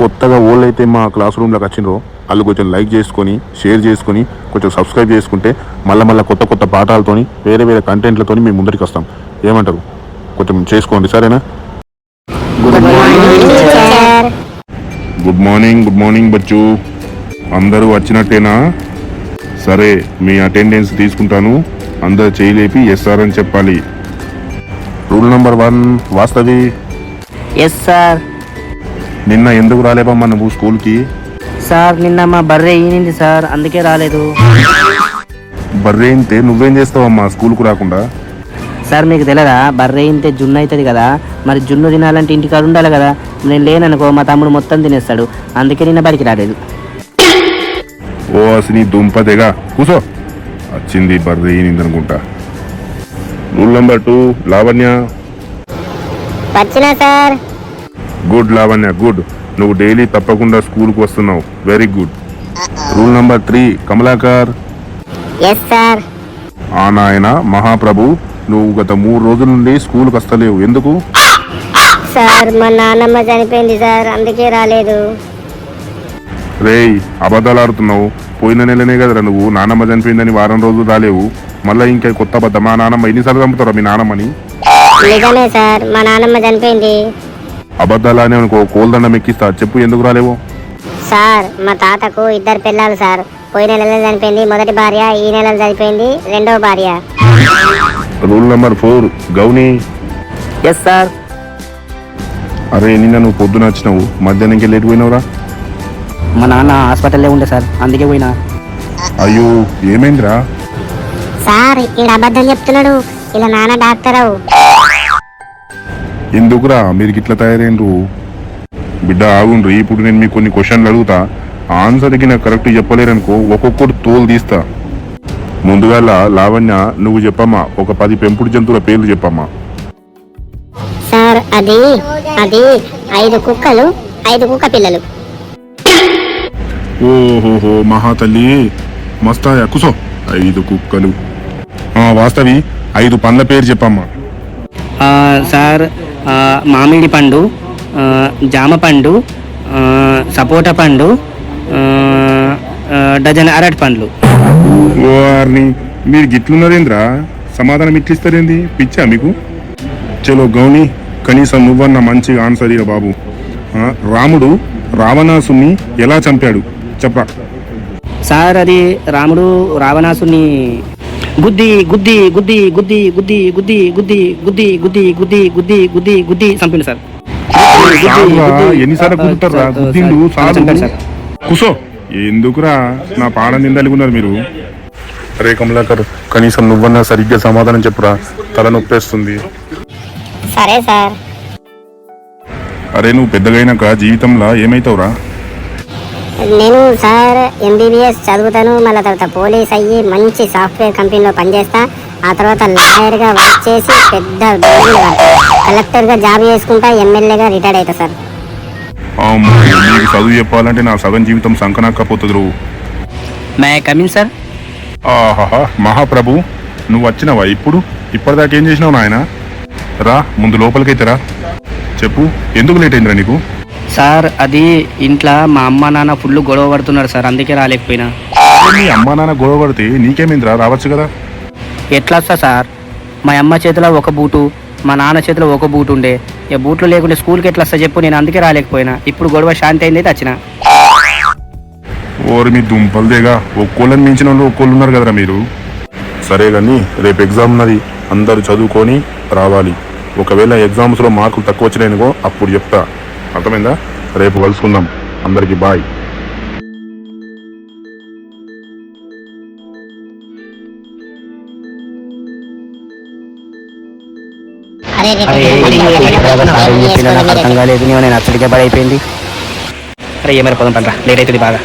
కొత్తగా ఓళ్ళు అయితే మా క్లాస్ రూమ్లోకి వచ్చిండ్రో వాళ్ళు కొంచెం లైక్ చేసుకొని షేర్ చేసుకొని కొంచెం సబ్స్క్రైబ్ చేసుకుంటే మళ్ళీ మళ్ళీ కొత్త కొత్త పాఠాలతోని వేరే వేరే కంటెంట్లతోని మేము ముందరికి వస్తాం. ఏమంటారు? కొంచెం చేసుకోండి సరేనా? గుడ్ మార్నింగ్ గుడ్ మార్నింగ్ బచ్చు. అందరూ వచ్చినట్టేనా? సరే మీ అటెండెన్స్ తీసుకుంటాను. అందరు చేయలేపి ఎస్ఆర్ అని చెప్పాలి. Rule number one వాస్తవి. Yes sir నిన్న ఎందుకు రాలేపమ్మా నువ్వు స్కూల్కి? సార్ నిన్న మా బర్రె ఈనింది సార్ అందుకే రాలేదు. బర్రేంతే నువ్వేం చేస్తావమ్మా స్కూల్కు రాకుండా? సార్ మీకు తెలియదా బర్రె ఇంతే జున్ను అవుతుంది కదా. మరి జున్ను తినాలంటే ఇంటికాడ ఉండాలి కదా. నేను లేననుకో మా తమ్ముడు మొత్తం తినేస్తాడు. అందుకే నిన్న బడికి రాలేదు. ఓ అసలు దుంపదేగా కూసో. వచ్చింది బర్రె అనుకుంటా. Rule number two Lavanya. వచ్చినా సార్. గుడ్ లావణ్య గుడ్ నువ్వు డైలీ తప్పకుండా స్కూల్కి వస్తున్నావు. Very good rule number three Kamalakar. Yes sir ఆ నాయన మహాప్రభు నువ్వు గత మూడు రోజుల నుండి స్కూల్కి వస్తలేవు. ఎందుకు? సార్ మా నాన్నమ్మ చనిపోయింది సార్ అందుకే రాలేదు. రేయ్ అబద్ధాలు ఆడుతున్నావు. పోయిన నెలనే కదరా నువ్వు నానమ్మ చనిపోయిందని వారం రోజులు రాలేవు. మళ్ళీ ఇంకా కొత్త అబద్ధం. మా నానమ్మ ఎన్నిసార్లు చంపుతారా మీ నానమ్మని? నిజమే సార్ మా నాన్నమ్మ చనిపోయింది. అబద్ధాలు అని అనుకో కోల్దండం ఎక్కిస్తా. చెప్పు ఎందుకు రాలేవు? సార్ మా తాతకు ఇద్దరు పిల్లలు సార్. పోయిన నెలలో చనిపోయింది మొదటి భార్య ఈ నెలలో చనిపోయింది రెండవ భార్య. Rule number four Gowni. Yes sir అరే నిన్న నువ్వు పొద్దున వచ్చినావు మధ్యాహ్నంకి లేట్ పోయినావురా? మా నాన్న హాస్పిటల్లో ఉండే సార్ అందుకే పోయినా. అయ్యో ఏమైందిరా? సార్ ఈడ అబద్ధం చెప్తున్నాడు. ఇలా నాన్న డాక్టర్ అవు. ఎందుకురా? మీరు ఇట్లా తయారైనరు బిడ్డ ఆగుండ్రి. ఇప్పుడు నేను మీకు కొన్ని క్వశ్చన్లు అడుగుతా. ఆన్సర్కి నాకు కరెక్ట్ చెప్పలేరనుకో ఒక్కొక్కటి తోలు తీస్తా. ముందుగా లావణ్య నువ్వు చెప్పమ్మా. ఒక పది పెంపుడు జంతువుల పేర్లు చెప్పమ్మా. సార్ అది అది ఐదు కుక్కలు ఐదు కుక్క పిల్లలు. ఓహోహో మహాతల్లి. మస్తాయా? కుసో. ఐదు కుక్కలు. ఆ, వాస్తవి ఐదు పండ్ల పేరు చెప్పమ్మా. ఆ, సార్ మామిడి పండు ఆ, జామ పండు ఆ, సపోటా పండు డజన్ అరటి పండ్లు. మీరు గిట్లున్నారేంద్రా? సమాధానం ఇట్లిస్తారేంది? పిచ్చా మీకు? చలో గౌని కనీసం నువ్వన్న మంచిగా ఆన్సర్ ఇక బాబు. ఆ, రాముడు రావణాసుని ఎలా చంపాడు? చెప్పరా. సార్ అది రాముడు రావణాసుని గుద్ది గుద్ది గుద్ది గుద్ది గుద్ది గుద్ది గుద్ది గుద్ది గుద్ది గుద్ది గుద్ది గుద్ది గుద్ది చంపిండు సార్ ఎన్నిసార్లు కుదురుతారా గుద్దిండు కుసో ఎందుకురా నా పాడ నిందలుగున్నారు మీరు అరే కమలాకర్ కనీసం నువ్వన్నా సరిగ్గా సమాధానం చెప్పురా తల నొప్పేస్తుంది సరే సార్ అరే నువ్వు పెద్దగైనాక జీవితంలో ఏమైతావురా నేను సార్ ఎంబీబీఎస్ చదువుతాను మళ్ళీ తర్వాత పోలీస్ అయ్యి మంచి సాఫ్ట్వేర్ కంపెనీలో పనిచేస్తా. ఆ తర్వాత లాయర్గా వర్క్ చేసి పెద్ద కలెక్టర్గా జాబ్ చేసుకుంటా ఎమ్మెల్యేగా రిటైర్డ్ అవుతా సార్. నీకు చదువు చెప్పాలంటే నా సగం జీవితం సంకనాక్కపోతుంది నువ్వు మే కమిన్ సార్ ఆహాహా మహాప్రభు నువ్వు వచ్చినావా ఇప్పుడు? ఇప్పటిదాకా ఏం చేసినావు నాయన? రా ముందు లోపలికైతే రా. చెప్పు ఎందుకు లేట్ అయిందిరా నీకు? సార్ అది ఇంట్లో మా అమ్మ నాన్న ఫుల్ గొడవ పడుతున్నారు సార్ అందుకే రాలేకపోయినా. మీ అమ్మా నాన్న గొడవ పడితే నీకేమైందిరా? రావచ్చు కదా? ఎట్లా వస్తా సార్? మా అమ్మ చేతిలో ఒక బూటు మా నాన్న చేతిలో ఒక బూట్ ఉండే. ఇక బూట్లు లేకుంటే స్కూల్కి ఎట్లా వస్తా చెప్పు నేను అందుకే రాలేకపోయినా. ఇప్పుడు గొడవ శాంతి అయింది అయితే వచ్చిన. ఓరి మీ దుంపలదేగా ఒక్కోళ్ళని మించిన వాళ్ళు ఒక్కోళ్ళు ఉన్నారు కదరా మీరు? సరే కానీ రేపు ఎగ్జామ్ ఉన్నది. అందరూ చదువుకొని రావాలి. ఒకవేళ ఎగ్జామ్స్లో మార్కులు తక్కువ వచ్చినాయనుకో అప్పుడు చెప్తా. అర్థమైందా రేపు కలుసుకుందాం అందరికీ బాయ్ అర్థం కాలేదు నేను అచ్చడికే పడైపోయింది అరే ఏమైనా పదం పండ్రా లేట్ అవుతుంది బాగా